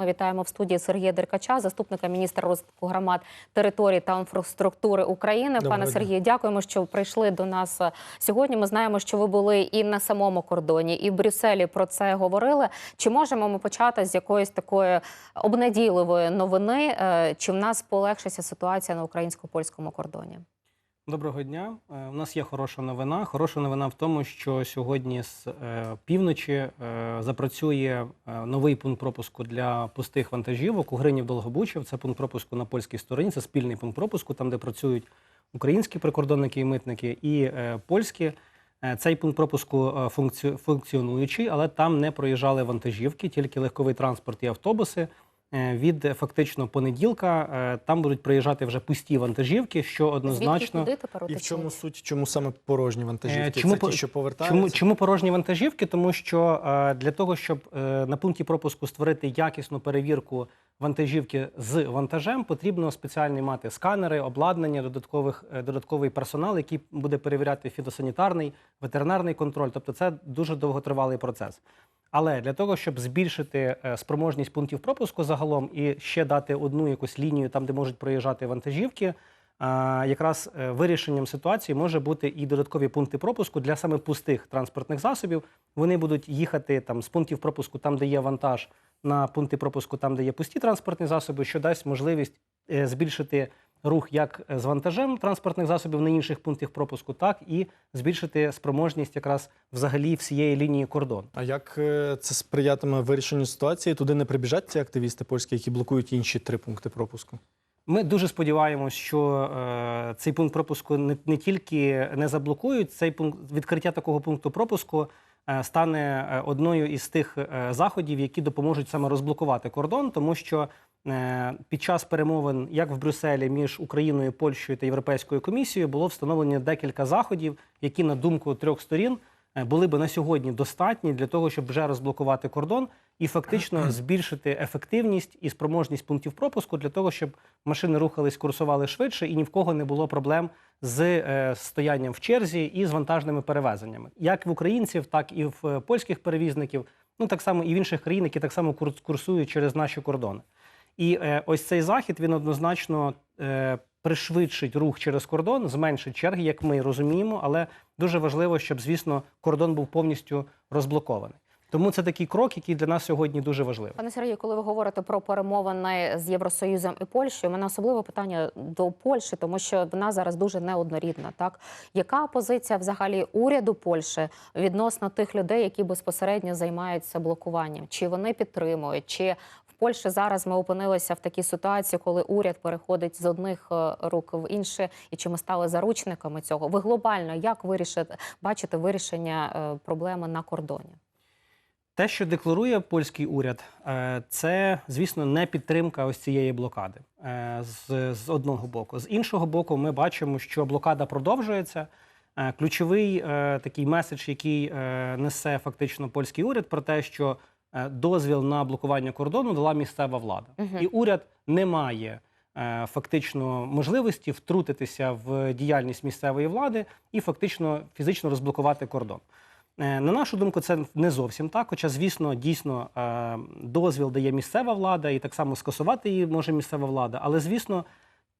Ми вітаємо в студії Сергія Деркача, заступника міністра розвитку громад, територій та інфраструктури України. Доброго Пане. Сергію, дякуємо, що прийшли до нас е, сьогодні. Ми знаємо, що ви були і на самому кордоні, і в Брюсселі про це говорили. Чи можемо ми почати з якоїсь такої обнадійливої новини? е, Чи в нас полегшиться ситуація на українсько-польському кордоні? Доброго дня. Е, У нас є хороша новина. Хороша новина в тому, що сьогодні з е, півночі е, запрацює е, новий пункт пропуску для пустих вантажівок у Гринів Долгобучів. Це пункт пропуску на польській стороні. Це спільний пункт пропуску, там де працюють українські прикордонники і митники, і е, польські. Е, Цей пункт пропуску е, функціонуючий, але там не проїжджали вантажівки, тільки легковий транспорт і автобуси. Е, Від е, фактично понеділка е, там будуть проїжджати вже пусті вантажівки, що однозначно Звідки куди тепер І в чому суть, чому саме порожні вантажівки? Чому Це ті, що повертаються? Чому, чому порожні вантажівки? Тому що для того, щоб на пункті пропуску створити якісну перевірку вантажівки з вантажем, потрібно спеціальні мати сканери, обладнання, додаткових, додатковий персонал, який буде перевіряти фітосанітарний, ветеринарний контроль. Тобто це дуже довготривалий процес. Але для того, щоб збільшити е, спроможність пунктів пропуску загалом і ще дати одну якусь лінію там, де можуть проїжджати вантажівки, якраз е, вирішенням ситуації може бути і додаткові пункти пропуску для саме пустих транспортних засобів. Вони будуть їхати там з пунктів пропуску, там де є вантаж, на пункти пропуску, там де є пусті транспортні засоби, що дасть можливість е, збільшити рух як з вантажем транспортних засобів на інших пунктах пропуску, так і збільшити спроможність якраз взагалі всієї лінії кордону. А як е, це сприятиме вирішенню ситуації? Туди не прибіжать ці активісти польські, які блокують інші три пункти пропуску? Ми дуже сподіваємось, що е, цей пункт пропуску не, не тільки не заблокують, цей пункт відкриття такого пункту пропуску е, стане е, одною із тих е, заходів, які допоможуть саме розблокувати кордон, тому що під час перемовин, як в Брюсселі, між Україною, Польщею та Європейською комісією, було встановлено декілька заходів, які на думку трьох сторін. е, Були би на сьогодні достатні для того, щоб вже розблокувати кордон і фактично збільшити ефективність і спроможність пунктів пропуску для того, щоб машини рухались, курсували швидше, і ні в кого не було проблем з е, стоянням в черзі і з вантажними перевезеннями, як в українців, так і в е, польських перевізників, ну так само і в інших країн, які так само кур- курсують через наші кордони. І е, ось цей захід він однозначно е, пришвидшить рух через кордон, зменшить черги, як ми розуміємо, але дуже важливо, щоб, звісно, кордон був повністю розблокований. Тому це такий крок, який для нас сьогодні дуже важливий. Пане Сергію, коли ви говорите про перемовини з Євросоюзом і Польщею, у мене особливе питання до Польщі, тому що вона зараз дуже неоднорідна. Так яка позиція взагалі уряду Польщі відносно тих людей, які безпосередньо займаються блокуванням? Чи вони підтримують? Чи Польщі зараз ми опинилися в такій ситуації, коли уряд переходить з одних е, рук в інші, і чи ми стали заручниками цього? Ви глобально як вирішите бачите вирішення е, проблеми на кордоні? Те, що декларує польський уряд, е, це, звісно, не підтримка ось цієї блокади з, з одного боку. З іншого боку, ми бачимо, що блокада продовжується. Ключовий такий меседж, який несе фактично польський уряд, про те, що дозвіл на блокування кордону дала місцева влада, Мгм. і уряд не має е, фактично можливості втрутитися в діяльність місцевої влади і фактично фізично розблокувати кордон. Е, На нашу думку, це не зовсім так. Хоча, звісно, дійсно е, дозвіл дає місцева влада, і так само скасувати її може місцева влада. Але звісно,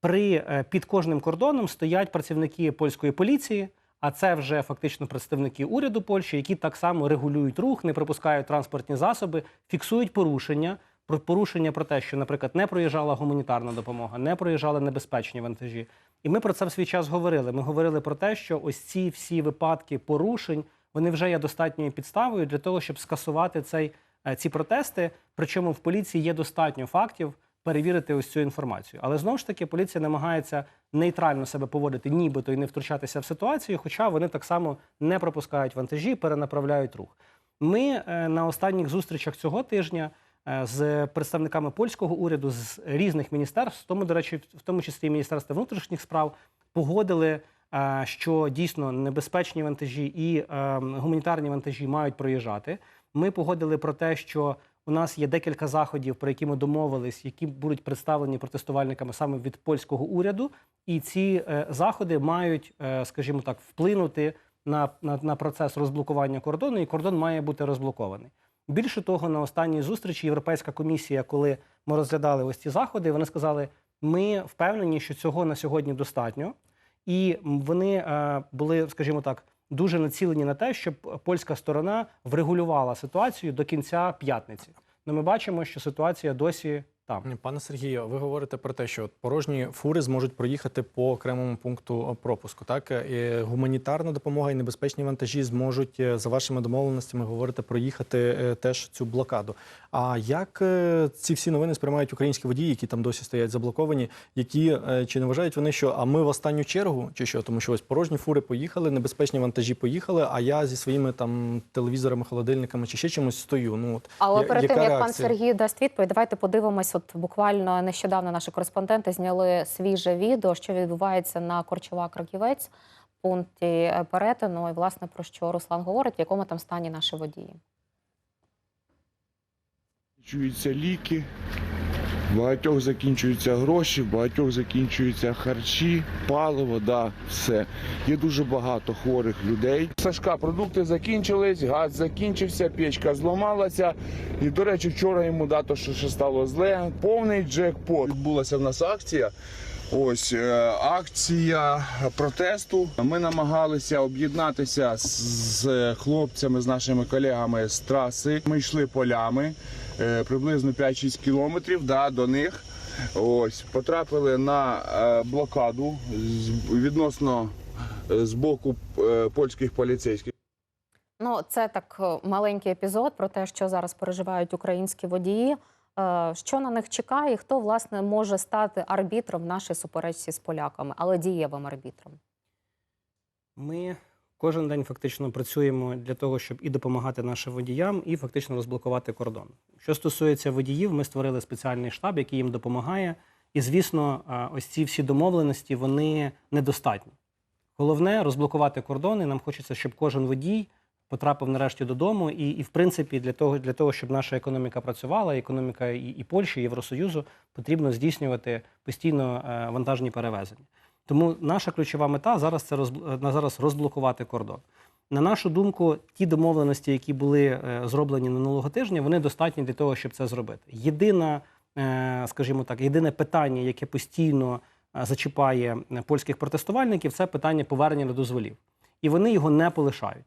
при е, під кожним кордоном стоять працівники польської поліції. А це вже фактично представники уряду Польщі, які так само регулюють рух, не пропускають транспортні засоби, фіксують порушення. Про порушення про те, що, наприклад, не проїжджала гуманітарна допомога, не проїжджали небезпечні вантажі. І ми про це в свій час говорили. Ми говорили про те, що ось ці всі випадки порушень вони вже є достатньою підставою для того, щоб скасувати цей, е, ці протести. Причому в поліції є достатньо фактів перевірити ось цю інформацію. Але знову ж таки поліція намагається нейтрально себе поводити, нібито і не втручатися в ситуацію, хоча вони так само не пропускають вантажі, перенаправляють рух. Ми е, на останніх зустрічах цього тижня е, з представниками польського уряду з різних міністерств, тому, до речі, в тому числі Міністерства внутрішніх справ, погодили, е, що дійсно небезпечні вантажі і е, гуманітарні вантажі мають проїжджати. Ми погодили про те, що у нас є декілька заходів, про які ми домовились, які будуть представлені протестувальниками саме від польського уряду, і ці е, заходи мають, е, скажімо так, вплинути на, на, на процес розблокування кордону, і кордон має бути розблокований. Більше того, на останній зустрічі Європейська комісія, коли ми розглядали ось ці заходи, вони сказали: ми впевнені, що цього на сьогодні достатньо, і вони е, були, скажімо так, дуже націлені на те, щоб польська сторона врегулювала ситуацію до кінця п'ятниці. Ну, ми бачимо, що ситуація досі Ні, Пане Сергію, ви говорите про те, що порожні фури зможуть проїхати по окремому пункту пропуску. Так і гуманітарна допомога і небезпечні вантажі зможуть е, за вашими домовленостями говорите проїхати е, теж цю блокаду. А як е, ці всі новини сприймають українські водії, які там досі стоять заблоковані? Які е, чи не вважають вони, що а ми в останню чергу, чи що? Тому що ось порожні фури поїхали, небезпечні вантажі поїхали. А я зі своїми там телевізорами, холодильниками чи ще чимось стою. Ну от Але перед тим як пан? Сергій дасть відповідь, давайте подивимось. От буквально нещодавно наші кореспонденти зняли свіже відео, що відбувається на Корчова Краківець пункті е, перетину. І власне про що Руслан говорить, в якому там стані наші водії. Чуються ліки, багатьох закінчуються гроші, багатьох закінчуються харчі, паливо, да, все. Є дуже багато хворих людей. Сашка, продукти закінчились, газ закінчився, печка зламалася. І, до речі, вчора йому дато, що ще стало зле. Повний джекпот. Відбулася в нас акція. Ось е, акція протесту. Ми намагалися об'єднатися з, хлопцями, з нашими колегами з траси. Ми йшли полями е, приблизно 5-6 кілометрів да, до них. Ось потрапили на е, блокаду відносно з боку польських поліцейських. Ну, це так маленький епізод про те, що зараз переживають українські водії. Е, Що на них чекає, і хто власне може стати арбітром в нашій суперечці з поляками, але дієвим арбітром. Ми кожен день фактично працюємо для того, щоб і допомагати нашим водіям, і фактично розблокувати кордон. Що стосується водіїв, ми створили спеціальний штаб, який їм допомагає. І, звісно, ось ці всі домовленості вони недостатні. Головне розблокувати кордони. Нам хочеться, щоб кожен водій потрапив нарешті додому. І, і в принципі, для того, для того, щоб наша економіка працювала, економіка і, і Польщі, і Євросоюзу, потрібно здійснювати постійно е, вантажні перевезення. Тому наша ключова мета зараз це розбл- на зараз розблокувати кордон. На нашу думку, ті домовленості, які були е, зроблені минулого тижня, вони достатні для того, щоб це зробити. Єдина, е, скажімо так, єдине питання, яке постійно е, зачіпає е, польських протестувальників, це питання повернення дозволів. І вони його не полишають.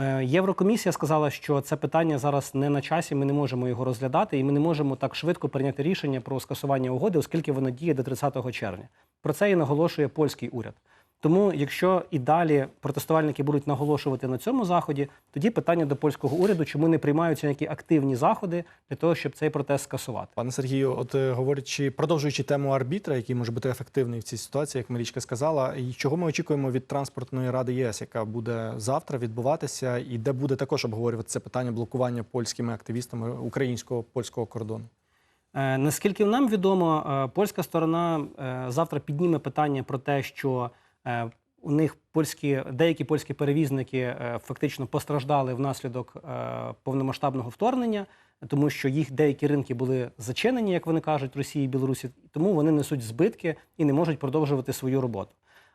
Е, Єврокомісія сказала, що це питання зараз не на часі, ми не можемо його розглядати, і ми не можемо так швидко прийняти рішення про скасування угоди, оскільки воно діє до 30 червня. Про це і наголошує польський уряд. Тому, якщо і далі протестувальники будуть наголошувати на цьому заході, тоді питання до польського уряду, чому не приймаються які активні заходи для того, щоб цей протест скасувати. Пане Сергію, от е, говорячи, продовжуючи тему арбітра, який може бути ефективний в цій ситуації, як Марічка сказала, і чого ми очікуємо від транспортної ради ЄС, яка буде завтра відбуватися, і де буде також обговорювати це питання блокування польськими активістами українського польського кордону. Е, Наскільки нам відомо, е, польська сторона завтра підніме питання про те, що у них польські деякі польські перевізники е, фактично постраждали внаслідок е, повномасштабного вторгнення, тому що їх деякі ринки були зачинені, як вони кажуть, Росії і Білорусі, тому вони несуть збитки і не можуть продовжувати свою роботу.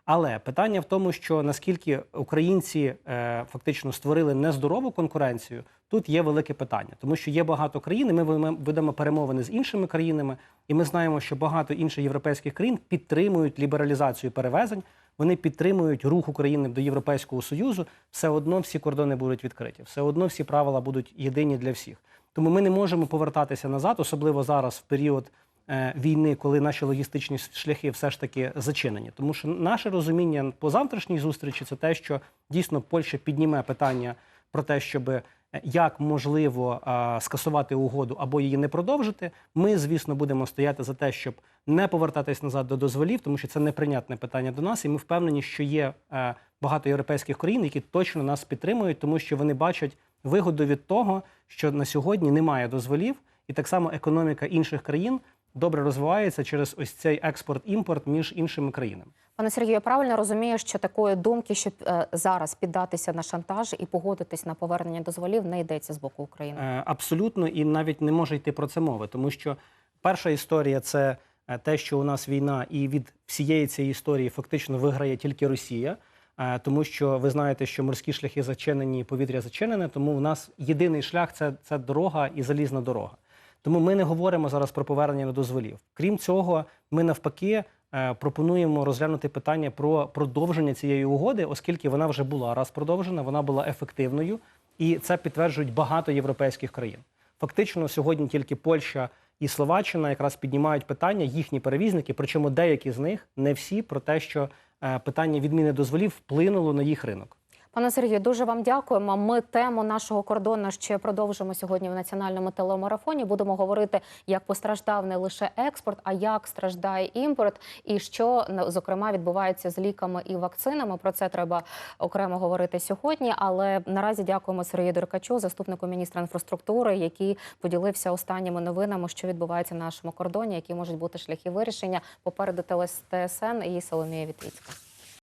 Але питання в тому, що наскільки українці е, фактично створили нездорову конкуренцію, тут є велике питання, тому що є багато країн, і ми ведемо перемовини з іншими країнами, і ми знаємо, що багато інших європейських країн підтримують лібералізацію перевезень. Вони підтримують рух України до Європейського союзу. Все одно всі кордони будуть відкриті, все одно всі правила будуть єдині для всіх. Тому ми не можемо повертатися назад, особливо зараз, в період е, війни, коли наші логістичні шляхи все ж таки зачинені. Тому що наше розуміння по завтрашній зустрічі це те, що дійсно Польща підніме питання про те, щоб е, як можливо скасувати угоду або її не продовжити. Ми, звісно, будемо стояти за те, щоб не повертатись назад до дозволів, тому що це неприйнятне питання до нас, і ми впевнені, що є е, багато європейських країн, які точно нас підтримують, тому що вони бачать вигоду від того, що на сьогодні немає дозволів, і так само економіка інших країн добре розвивається через ось цей експорт-імпорт між іншими країнами. Пане Сергію, я правильно розумію, що такої думки, щоб е, зараз піддатися на шантаж і погодитись на повернення дозволів, не йдеться з боку України. Е, Абсолютно, і навіть не може йти про це мови, тому що перша історія це е, те, що у нас війна, і від всієї цієї історії фактично виграє тільки Росія. е, тому що ви знаєте, що морські шляхи зачинені, повітря зачинене. Тому в нас єдиний шлях це, це дорога і залізна дорога. Тому ми не говоримо зараз про повернення на дозволів. Крім цього, ми навпаки е, пропонуємо розглянути питання про продовження цієї угоди, оскільки вона вже була раз продовжена, вона була ефективною, і це підтверджують багато європейських країн. Фактично, сьогодні тільки Польща і Словаччина якраз піднімають питання їхні перевізники, причому деякі з них не всі про те, що е, питання відміни дозволів вплинуло на їх ринок. Пане Сергію, дуже вам дякуємо. Ми тему нашого кордону ще продовжимо сьогодні в національному телемарафоні. Будемо говорити, як постраждав не лише експорт, а як страждає імпорт, і що ну, зокрема відбувається з ліками і вакцинами. Про це треба окремо говорити сьогодні. Але наразі дякуємо Сергію Деркачу, заступнику міністра інфраструктури, який поділився останніми новинами, що відбувається на нашому кордоні, які можуть бути шляхи вирішення. Попереду ТСН і Соломія Вітвіцька.